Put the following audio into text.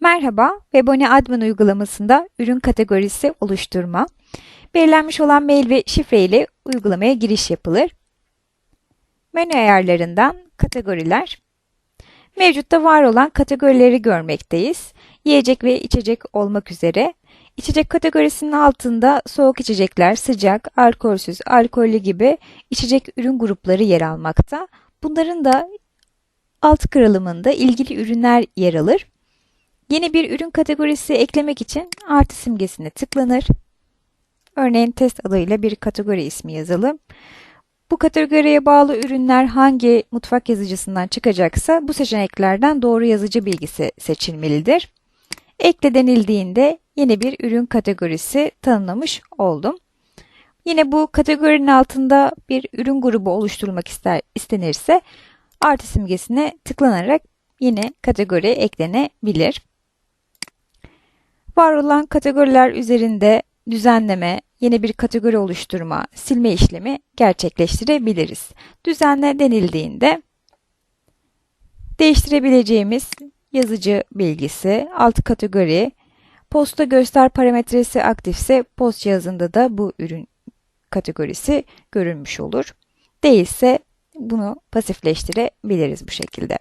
Merhaba, Webone Admin uygulamasında ürün kategorisi oluşturma. Belirlenmiş olan mail ve şifre ile uygulamaya giriş yapılır. Menü ayarlarından kategoriler. Mevcutta var olan kategorileri görmekteyiz. Yiyecek ve içecek olmak üzere. İçecek kategorisinin altında soğuk içecekler, sıcak, alkolsüz, alkollü gibi içecek ürün grupları yer almakta. Bunların da alt kırılımında ilgili ürünler yer alır. Yeni bir ürün kategorisi eklemek için artı simgesine tıklanır. Örneğin test adıyla bir kategori ismi yazalım. Bu kategoriye bağlı ürünler hangi mutfak yazıcısından çıkacaksa bu seçeneklerden doğru yazıcı bilgisi seçilmelidir. Ekle denildiğinde yeni bir ürün kategorisi tanımlamış oldum. Yine bu kategorinin altında bir ürün grubu oluşturulmak ister, istenirse artı simgesine tıklanarak yine kategori eklenebilir. Var olan kategoriler üzerinde düzenleme, yeni bir kategori oluşturma, silme işlemi gerçekleştirebiliriz. Düzenle denildiğinde değiştirebileceğimiz yazıcı bilgisi, alt kategori, posta göster parametresi aktifse post cihazında da bu ürün kategorisi görünmüş olur. Değilse bunu pasifleştirebiliriz bu şekilde.